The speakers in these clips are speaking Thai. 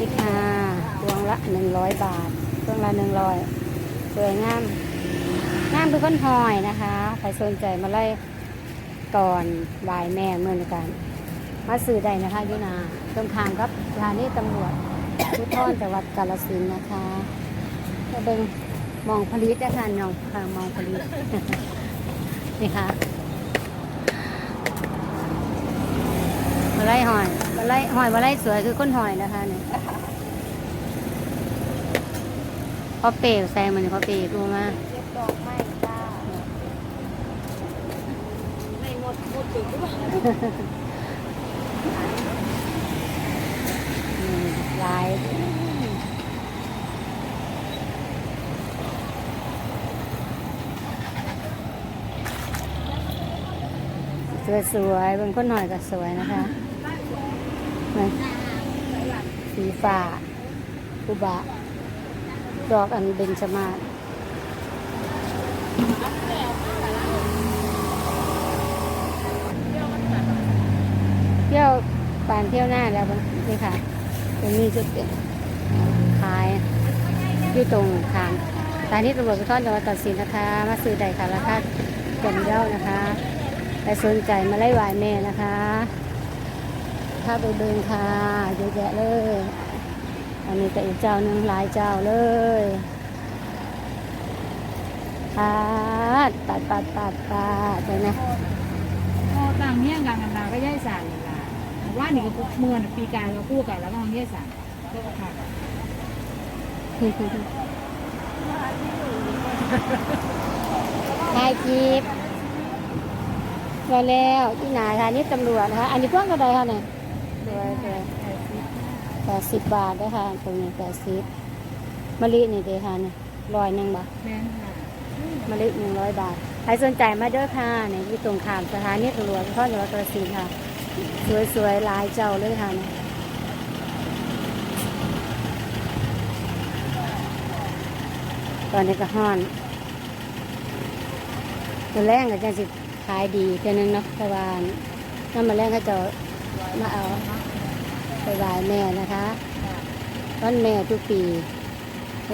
นี่ค่ะพวงละหนึ่งร้อยบาทพวงละหนึ่งร้อยสวยงามงามคือคนหอยนะคะใครสนใจมาไล่ก่อนบายแม่เมื่อนกัน มาซื้อได้นะคะยุนาตรงทางครับสถานีตำรวจทุทอนจังหวัดกาฬสินธุ์นะคะจะเบิ่งมองผลิตนะคะน้องค่ะมองผลิตนี่ค่ะมาไล่หอยาไล่หอยมาไล่สวยคือคนหอยนะคะเนี่ยพอเปรย์ใส่มันพอเปรย์ดูมาเก็บดอกไม้จ้าไม่หมดหมดถึงหรือเปล่าอืมลายสวยๆเป็นคนหน่อยก็สวยนะคะ สีฟ้าอุบะดอกอันเบญจมาศเที่ยวปานเที่ยวหน้าแล้วนี่ค่ะ ตรงนี้จุดเด่นขายอยู่ตรงทางสถานีตำรวจภูธรจังหวัดกาฬสินนะคะ มาซื้อได้ค่ะราคาเกินเย้านะคะใครสนใจมาไล่วายแม่นะคะาไปเบิงค่ะเยอะแยะเลย อันนี้ก็อีกเจ้าหนึ่งหลายเจ้าเลยปาดปัดปัดปัดปัดใช่ไหมพอต่างเนี่ยกันกันนาก็ย่ายสารเลยล่ะว่านี่ก็เมื่อปีกายเราคู่กันแล้วก็ย่ายสารก็ค่ะนายจีบมาแล้วที่ไหนคะนี่ตำรวจนะคะอันนี้พวกอะไรคะเนี่ย สวยสวยแปดสิบบาทนะคะตรงนี้แปดสิบมะลินี่เด้ค่ะเนี่ยร้อยหนึ่งบาทแม่นค่ะมะลิหนึ่งร้อยบาท ใครสนใจมาเด้อค่ะเนี่ยที่ตรงข้ามสถานีตำรวจข้อจังหวัดกระสินธุ์ค่ะ สวยๆหลายเจ้าเลยค่ะเนี่ยตอนนี้ก็ห้อนตัวแรกก็จะสิขายดีเท่านึงเนาะแต่ว่าน้ำมันแรกเขาจะ มาเอาไปไหว้แม่นะคะวันแม่ทุกปี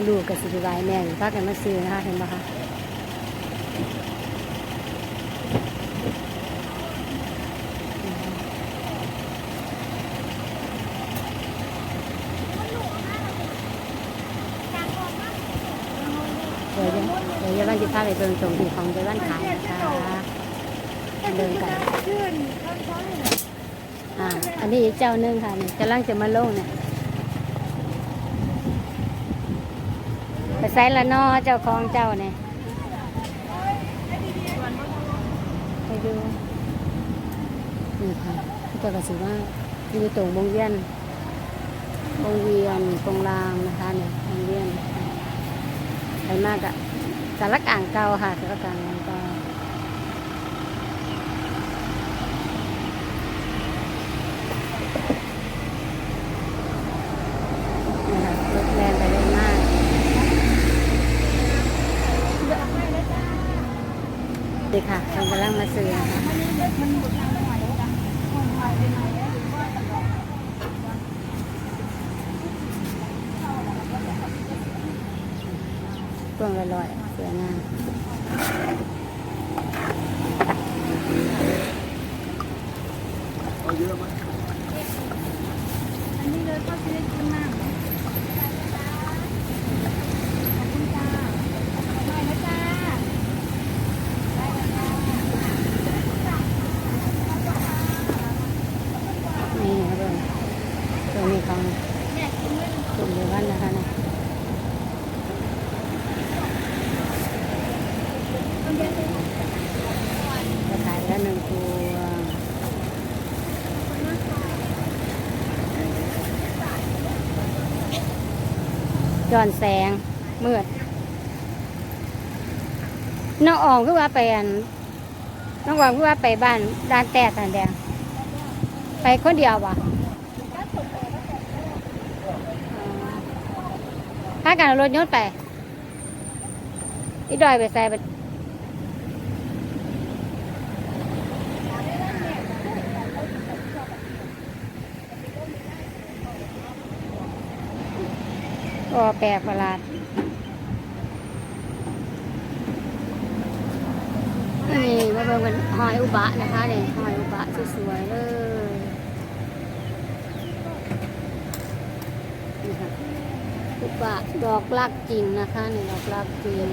ลูกกับสิไปไหว้แม่อยู่พักกันมาซื้อนะคะเห็นปะคะเดี๋ยวเดี๋ยวจะวันจะพาไปเดินตรงที่ของเจวันขายนะคะเดินกันชื่นเขาใช้ อ่าอันนี้อีกเจ้าหนึงค่ะนี่กำลังจะมาลงเนี่ยไปไซละนอเจ้าของเจ้าเนี่ยไปดูนี่ค่ะเจ้ากระสือว่าอยู่ตรงวงเวียนวงเวียนตรงรางนะคะเนี่ยวงเวียนไปมากอะสารกลางเก่าค่ะสารกลางเก่านะคะรถแรงไปเร็วมาก เด็กค่ะกำลังมาซื้อนะคะพวงละร้อยสวยงามอันนี้เลยเข้าชีวิตคุณมากขอบคุณจ้าไม่นะจ้า นี่ครับผมตัวนี้ของกลุ่มเดียวกันนะคะเนี่ยจะขายแล้วหนึ่งตัว ย้อนแสงมืดน้องอ่องคือว่าไปอันน้องอ่องคือว่าไปบ้านด้านแต่ทานแดง ไปคนเดียววะถ้าการรถยนต์ไปอีดอยไปใส่ ก็แปลกประหลาดนี่มาเบิ่งกันหอยอุบะนะคะเนี่ยหอยอุบะสวยๆเลยนี่ค่ะอุบะดอกลักจริงนะคะนี่ดอกลักจริง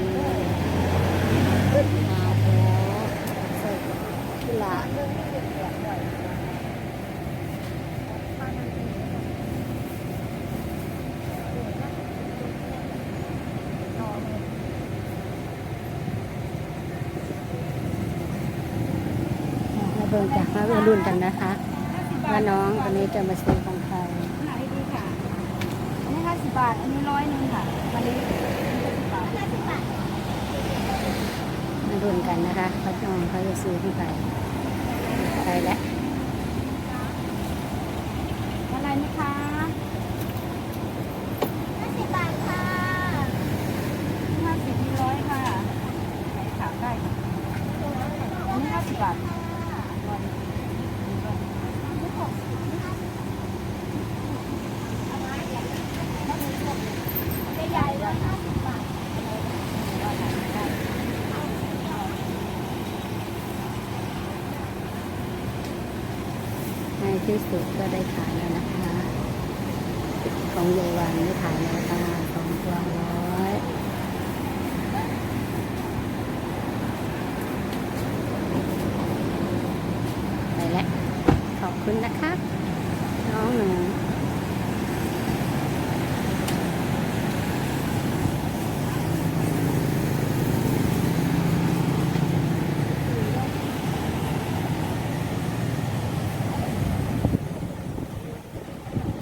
มาโอ้ใส่กุหลาบ มาเบิ่งจากมาเบิ่งรุ่นกันนะคะว่าน้องคนนี้จะมาซื้อของใครขายดีค่ะอันนี้ห้าสิบบาท อันนี้ร้อยหนึ่งค่ะอันนี้สิบบาทมารุ่นกันนะคะว่าน้องเขาจะซื้อของใครไปแล้ว อะไรไหมคะห้าสิบบาทค่ะห้าสิบมีร้อยค่ะไหนถามได้ค่ะอันนี้ห้าสิบบาทร้อยหนึ่ง ใน ที่สุดก็ได้ขายแล้วนะคะของเยายวันได้ขายแล้วค่ะสองตัวร้อยไปแล้วขอบคุณนะคะ น้องหนู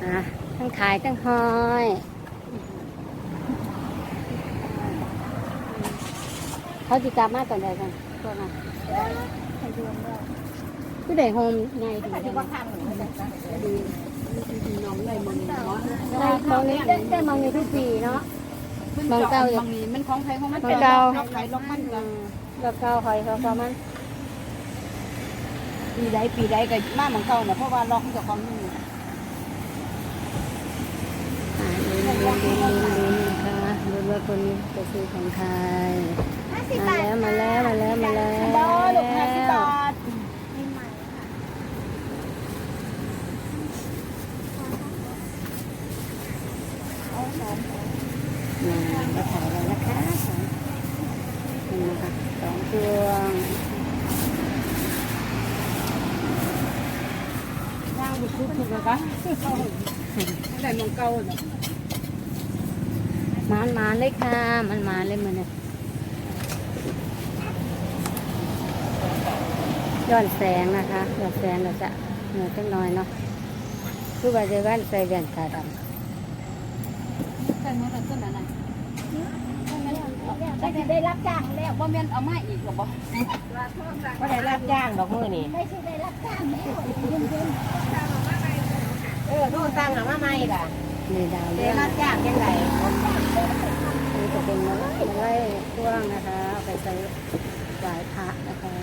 อะทั้งขายทั้งห้อยเขาจิกลับมาตอนใดกันพวกนั้นผู้ใดโฮมไงดีน้องได้มองเนาะได้มองนี้ได้มองนี้ทุกปีเนาะมองเก้าอย่างนี้มันของใครของมันมองเก้าล็อกใครล็อกมันแล้วเก้าหอยเขาก็มันปีใดปีใดก็มาเหมือนเก่าเนะเพราะว่าล็อกมันจะความนี่ อ่า ลุ้นลุ้นะคะลุ้นว่าคนนี้จะซื้อของใครมาแล้วมาแล้วมาแล้วมาแล้วดอลูกห้าสิบบาทมาก็ถ่ายแล้วนะคะนี่นะคะสองพวงย่างบุกคุกถูกไหมคะแต่เมืองเก่าเนาะ มานมานเลยค่ะ มันมานเลยมันเนี่ยย้อนแสงนะคะย้อนแสงเราจะเหนือจังน้อยเนาะคือว่าจะแว่นใส่แว่นตาดำแต่เมื่อไหร่ต้นนั้นน่ะได้ที่ได้รับจ้างแล้วว่าแม่นเอามาอีกหรอบ่ก็ได้รับจ้างดอกมือนี่ไม่ใช่ได้รับจ้างแล้วเออโทษสั่งหามาใหม่ล่ะนี่ดาวได้เรื่องรับจ้างยังไงนี่ จะเป็นมาไล่มาไล่พ่วงนะคะเอาไปใส่หวพระนะคะ